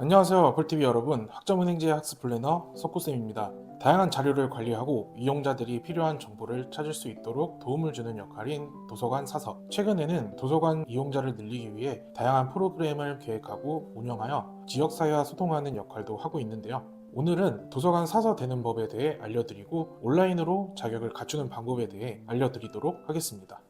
안녕하세요. 와플TV 여러분. 학점은행제 학습 플래너 석구쌤입니다. 다양한 자료를 관리하고 이용자들이 필요한 정보를 찾을 수 있도록 도움을 주는 역할인 도서관 사서. 최근에는 도서관 이용자를 늘리기 위해 다양한 프로그램을 계획하고 운영하여 지역사회와 소통하는 역할도 하고 있는데요. 오늘은 도서관 사서 되는 법에 대해 알려드리고 온라인으로 자격을 갖추는 방법에 대해 알려드리도록 하겠습니다.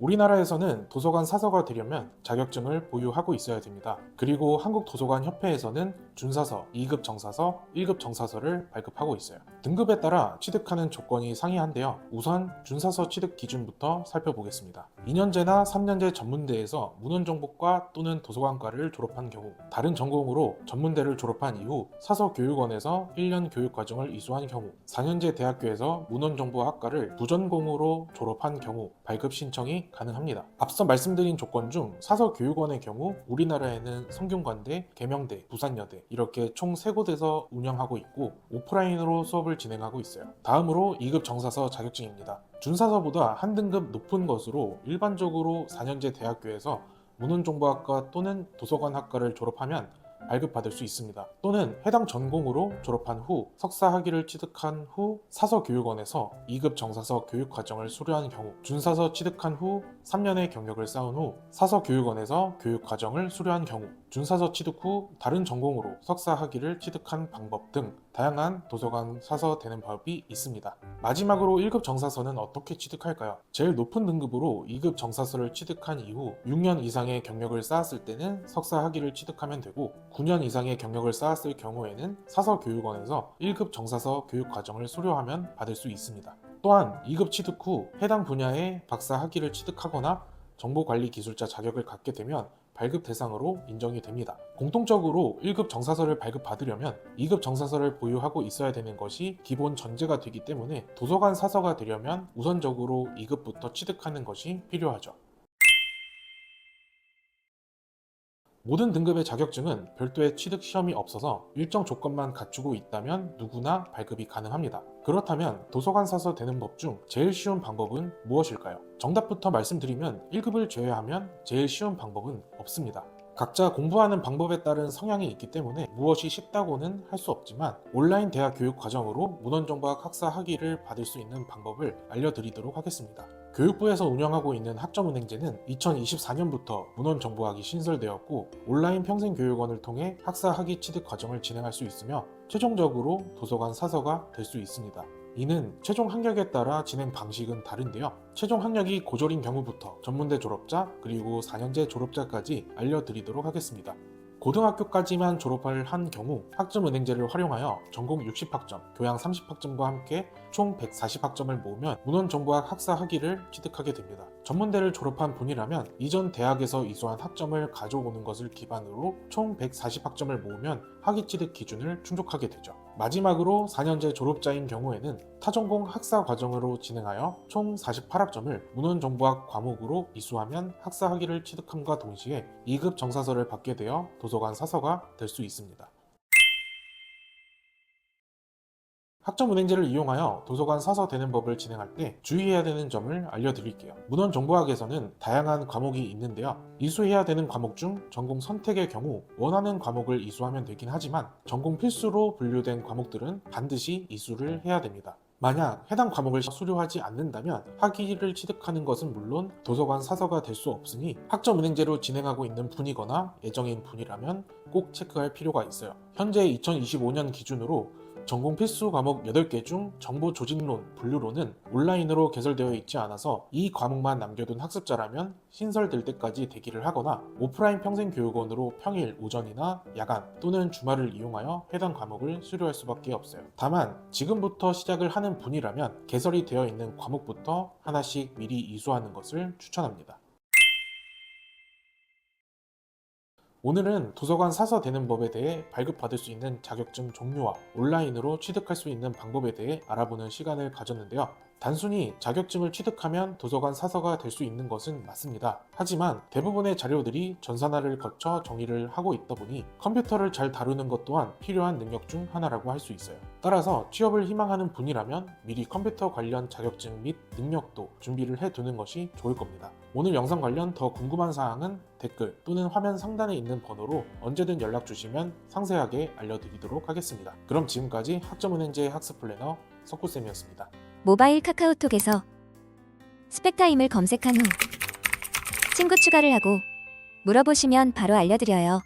우리나라에서는 도서관 사서가 되려면 자격증을 보유하고 있어야 됩니다. 그리고 한국도서관협회에서는 준사서, 2급 정사서, 1급 정사서를 발급하고 있어요. 등급에 따라 취득하는 조건이 상이한데요. 우선 준사서 취득 기준부터 살펴보겠습니다. 2년제나 3년제 전문대에서 문헌정보과 또는 도서관과를 졸업한 경우, 다른 전공으로 전문대를 졸업한 이후 사서교육원에서 1년 교육과정을 이수한 경우, 4년제 대학교에서 문헌정보학과를 부전공으로 졸업한 경우 발급 신청이 가능합니다. 앞서 말씀드린 조건 중 사서 교육원의 경우 우리나라에는 성균관대, 계명대, 부산여대 이렇게 총 3곳에서 운영하고 있고 오프라인으로 수업을 진행하고 있어요. 다음으로 2급 정사서 자격증입니다. 준사서보다 한 등급 높은 것으로 일반적으로 4년제 대학교에서 문헌정보학과 또는 도서관학과를 졸업하면 발급받을 수 있습니다. 또는 해당 전공으로 졸업한 후 석사 학위를 취득한 후 사서 교육원에서 2급 정사서 교육 과정을 수료한 경우 준사서 취득한 후 3년의 경력을 쌓은 후 사서 교육원에서 교육 과정을 수료한 경우 준사서 취득 후 다른 전공으로 석사 학위를 취득한 방법 등 다양한 도서관 사서 되는 법이 있습니다. 마지막으로 1급 정사서는 어떻게 취득할까요? 제일 높은 등급으로 2급 정사서를 취득한 이후 6년 이상의 경력을 쌓았을 때는 석사 학위를 취득하면 되고 9년 이상의 경력을 쌓았을 경우에는 사서 교육원에서 1급 정사서 교육 과정을 수료하면 받을 수 있습니다. 또한 2급 취득 후 해당 분야의 박사 학위를 취득하거나 정보관리 기술자 자격을 갖게 되면 발급 대상으로 인정이 됩니다. 공통적으로 1급 정사서를 발급받으려면 2급 정사서를 보유하고 있어야 되는 것이 기본 전제가 되기 때문에 도서관 사서가 되려면 우선적으로 2급부터 취득하는 것이 필요하죠. 모든 등급의 자격증은 별도의 취득 시험이 없어서 일정 조건만 갖추고 있다면 누구나 발급이 가능합니다. 그렇다면 도서관 사서 되는 법 중 제일 쉬운 방법은 무엇일까요? 정답부터 말씀드리면 1급을 제외하면 제일 쉬운 방법은 없습니다. 각자 공부하는 방법에 따른 성향이 있기 때문에 무엇이 쉽다고는 할 수 없지만 온라인 대학 교육 과정으로 문헌정보학 학사 학위를 받을 수 있는 방법을 알려드리도록 하겠습니다. 교육부에서 운영하고 있는 학점은행제는 2024년부터 문헌정보학이 신설되었고 온라인 평생교육원을 통해 학사 학위 취득 과정을 진행할 수 있으며 최종적으로 도서관 사서가 될 수 있습니다. 이는 최종 학력에 따라 진행 방식은 다른데요. 최종 학력이 고졸인 경우부터 전문대 졸업자 그리고 4년제 졸업자까지 알려드리도록 하겠습니다. 고등학교까지만 졸업을 한 경우 학점은행제를 활용하여 전공 60학점, 교양 30학점과 함께 총 140학점을 모으면 문헌정보학 학사 학위를 취득하게 됩니다. 전문대를 졸업한 분이라면 이전 대학에서 이수한 학점을 가져오는 것을 기반으로 총 140학점을 모으면 학위 취득 기준을 충족하게 되죠. 마지막으로 4년제 졸업자인 경우에는 타전공 학사 과정으로 진행하여 총 48학점을 문헌정보학 과목으로 이수하면 학사 학위를 취득함과 동시에 2급 정사서를 받게 되어 도서관 사서가 될 수 있습니다. 학점은행제를 이용하여 도서관 사서 되는 법을 진행할 때 주의해야 되는 점을 알려드릴게요. 문헌정보학에서는 다양한 과목이 있는데요. 이수해야 되는 과목 중 전공 선택의 경우 원하는 과목을 이수하면 되긴 하지만 전공 필수로 분류된 과목들은 반드시 이수를 해야 됩니다. 만약 해당 과목을 수료하지 않는다면 학위를 취득하는 것은 물론 도서관 사서가 될 수 없으니 학점은행제로 진행하고 있는 분이거나 예정인 분이라면 꼭 체크할 필요가 있어요. 현재 2025년 기준으로 전공 필수 과목 8개 중 정보 조직론, 분류론은 온라인으로 개설되어 있지 않아서 이 과목만 남겨둔 학습자라면 신설될 때까지 대기를 하거나 오프라인 평생교육원으로 평일 오전이나 야간 또는 주말을 이용하여 해당 과목을 수료할 수밖에 없어요. 다만 지금부터 시작을 하는 분이라면 개설이 되어 있는 과목부터 하나씩 미리 이수하는 것을 추천합니다. 오늘은 도서관 사서 되는 법에 대해 발급받을 수 있는 자격증 종류와 온라인으로 취득할 수 있는 방법에 대해 알아보는 시간을 가졌는데요. 단순히 자격증을 취득하면 도서관 사서가 될 수 있는 것은 맞습니다. 하지만 대부분의 자료들이 전산화를 거쳐 정의를 하고 있다 보니 컴퓨터를 잘 다루는 것 또한 필요한 능력 중 하나라고 할 수 있어요. 따라서 취업을 희망하는 분이라면 미리 컴퓨터 관련 자격증 및 능력도 준비를 해 두는 것이 좋을 겁니다. 오늘 영상 관련 더 궁금한 사항은 댓글 또는 화면 상단에 있는 번호로 언제든 연락 주시면 상세하게 알려드리도록 하겠습니다. 그럼 지금까지 학점은행제 학습 플래너 석구쌤이었습니다. 모바일 카카오톡에서 스펙타임을 검색한 후 친구 추가를 하고 물어보시면 바로 알려드려요.